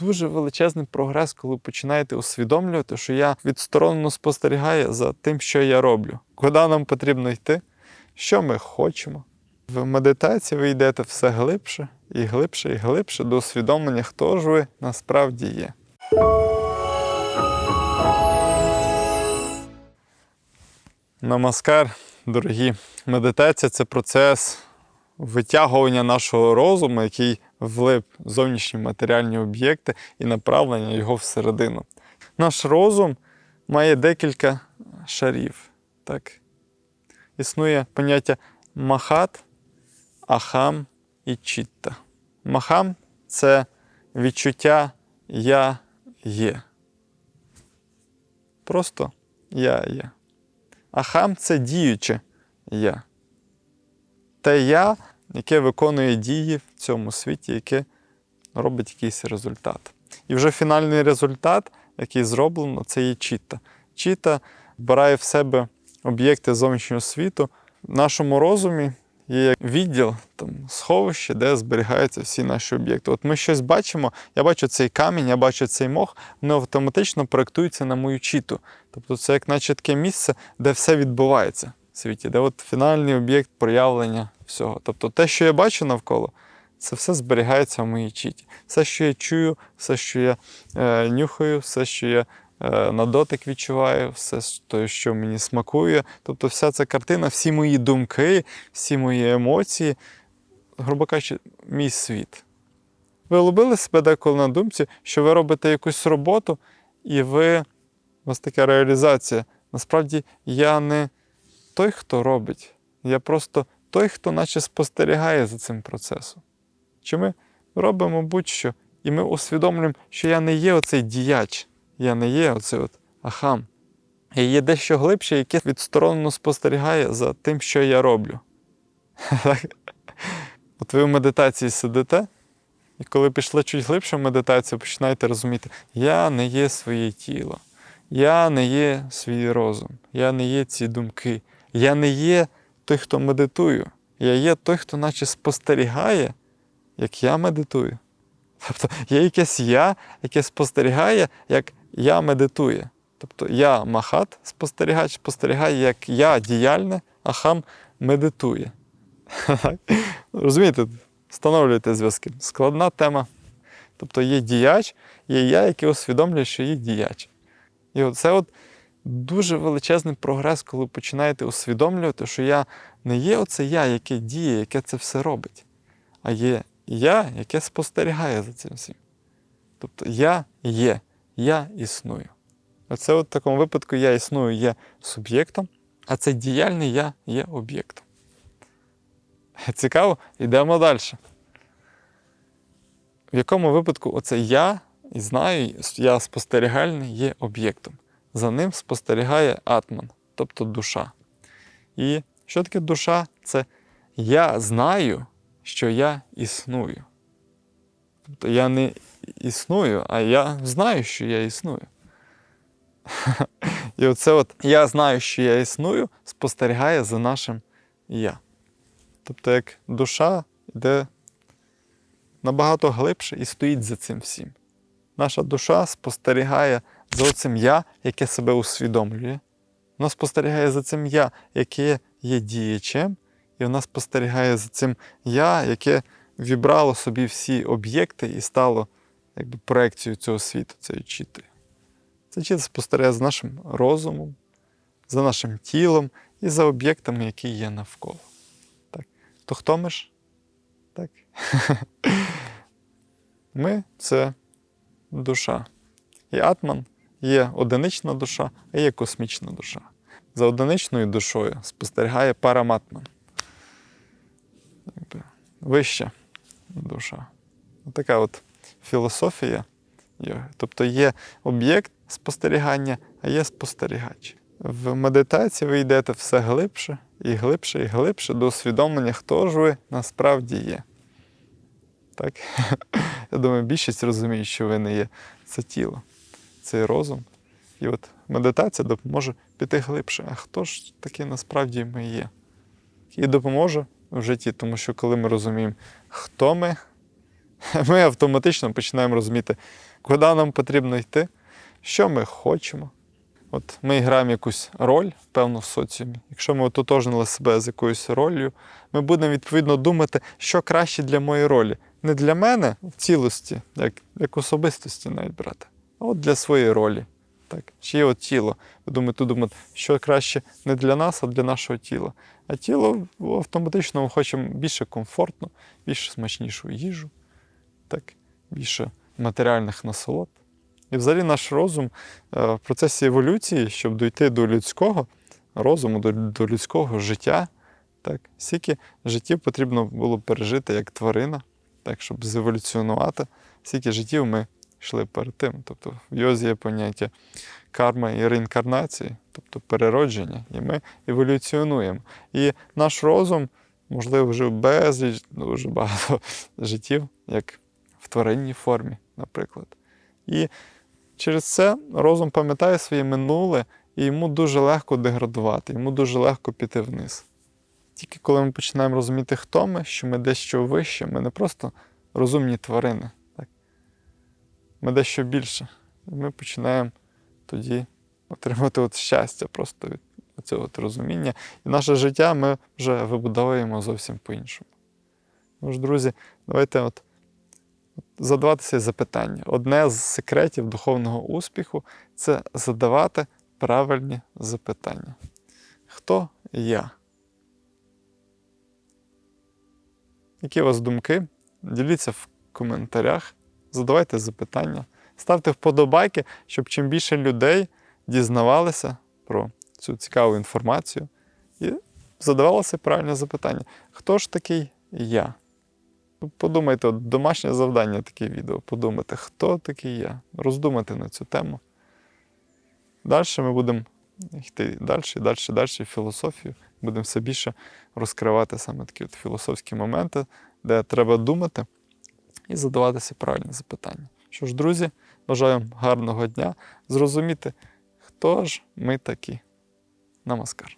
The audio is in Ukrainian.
дуже величезний прогрес, коли починаєте усвідомлювати, що я відсторонено спостерігаю за тим, що я роблю, куди нам потрібно йти, що ми хочемо. В медитації ви йдете все глибше і глибше і глибше до усвідомлення, хто ж ви насправді є. Намаскар, дорогі. Медитація це процес витягування нашого розуму, який влип зовнішні матеріальні об'єкти і направлення його всередину. Наш розум має декілька шарів. Так? Існує поняття махат, ахам і чітта. Махам це відчуття я є. Просто я є. Ахам це діюче я. Те я, яке виконує дії в цьому світі, яке робить якийсь результат. І вже фінальний результат, який зроблено, це є чіта. Чіта вбирає в себе об'єкти зовнішнього світу. В нашому розумі є відділ, там, сховище, де зберігаються всі наші об'єкти. От ми щось бачимо, я бачу цей камінь, я бачу цей мох, вони автоматично проєктуються на мою чіту. Тобто це як наче таке місце, де все відбувається світі, де от фінальний об'єкт проявлення всього. Тобто те, що я бачу навколо, це все зберігається в моїй чіті. Все, що я чую, все, що я е, нюхаю, все, що я е, на дотик відчуваю, все, те, що мені смакує. Тобто вся ця картина, всі мої думки, всі мої емоції, грубо кажучи, мій світ. Ви лобили себе деколи на думці, що ви робите якусь роботу, і ви, у вас така реалізація. Насправді я не той, хто робить, я просто той, хто наче спостерігає за цим процесом. Чи ми робимо будь-що, і ми усвідомлюємо, що я не є оцей діяч, я не є оцей от ахам. Я є дещо глибше, яке відсторонено спостерігає за тим, що я роблю. От ви в медитації сидите, і коли пішли чуть глибше в медитацію, починаєте розуміти, я не є своє тіло, я не є свій розум, я не є ці думки, я не є той, хто медитую. Я є той, хто наче спостерігає, як я медитую. Тобто є якесь я, яке спостерігає, як я медитую. Тобто я махат, спостерігач, спостерігає, як я діяльне, а хам медитує. Розумієте, встановлюєте зв'язки. Складна тема. Тобто є діяч, є я, який усвідомлює, що є діяч. І оце от дуже величезний прогрес, коли починаєте усвідомлювати, що я не є оце я, яке діє, яке це все робить, а є я, яке спостерігає за цим всім. Тобто я є, я існую. Оце от в такому випадку я існую є суб'єктом, а це діяльний я є об'єктом. Цікаво, йдемо далі. В якому випадку оце я і знаю, я спостерігальний є об'єктом. За ним спостерігає атман, тобто душа. І що таке душа? Це я знаю, що я існую. Тобто я не існую, а я знаю, що я існую. І оце от я знаю, що я існую, спостерігає за нашим я. Тобто, як душа йде набагато глибше і стоїть за цим всім. Наша душа спостерігає за цим я, яке себе усвідомлює. Вона спостерігає за цим я, яке є діячем, і вона спостерігає за цим я, яке вібрало собі всі об'єкти і стало якби, проекцією цього світу, цієї чіти. Це чіта спостерігає за нашим розумом, за нашим тілом і за об'єктами, які є навколо. Так. То хто ми ж? Так. Ми це душа. І атман є одинична душа, а є космічна душа. За одиничною душою спостерігає параматман. Вища душа. Така от філософія. Тобто є об'єкт спостерігання, а є спостерігач. В медитації ви йдете все глибше і глибше і глибше до усвідомлення, хто ж ви насправді є. Так? Я думаю, більшість розуміє, що ви не є це тіло, це розум. І от медитація допоможе піти глибше. А хто ж таки насправді ми є? І допоможе в житті, тому що коли ми розуміємо, хто ми, Ми автоматично починаємо розуміти, куди нам потрібно йти, що ми хочемо. От ми граємо якусь роль, певно, в соціумі. Якщо ми ототожнили себе з якоюсь ролью, ми будемо відповідно думати, що краще для моєї ролі. Не для мене в цілості, як, як особистості навіть брати, от для своєї ролі. Так? Чи є от тіло. Ви думаєте, думаєте, що краще не для нас, а для нашого тіла. А тіло автоматично ми хочемо більше комфортно, більше смачнішу їжу, так? більше матеріальних насолод. І взагалі наш розум е, в процесі еволюції, щоб дійти до людського розуму, до, до людського життя, так, скільки життів потрібно було пережити як тварина, так, щоб зеволюціонувати, скільки життів ми йшли перед тим. Тобто в Йозі є поняття карма і реінкарнації, тобто переродження, і ми еволюціонуємо. І наш розум, можливо, вже безліч, дуже багато життів, як в тваринній формі, наприклад. І через це розум пам'ятає своє минуле, і йому дуже легко деградувати, йому дуже легко піти вниз. Тільки коли ми починаємо розуміти, хто ми, що ми дещо вище, ми не просто розумні тварини? Ми дещо більше. І ми починаємо тоді отримати от щастя просто від цього розуміння. І наше життя ми вже вибудовуємо зовсім по-іншому. Тож, друзі, давайте от задаватися запитання. Одне з секретів духовного успіху це задавати правильні запитання. Хто я? Які у вас думки? Діліться в коментарях, задавайте запитання, ставте вподобайки, щоб чим більше людей дізнавалися про цю цікаву інформацію і задавалося правильне запитання. Хто ж такий я? Подумайте, от домашнє завдання таке відео. Подумайте, хто такий я. Роздумати на цю тему. Далі ми будемо йти далі, далі, далі філософію. Будемо все більше розкривати саме такі от філософські моменти, де треба думати і задаватися правильні запитання. Що ж, друзі, бажаю вам гарного дня, зрозуміти, хто ж ми такі. Намаскар.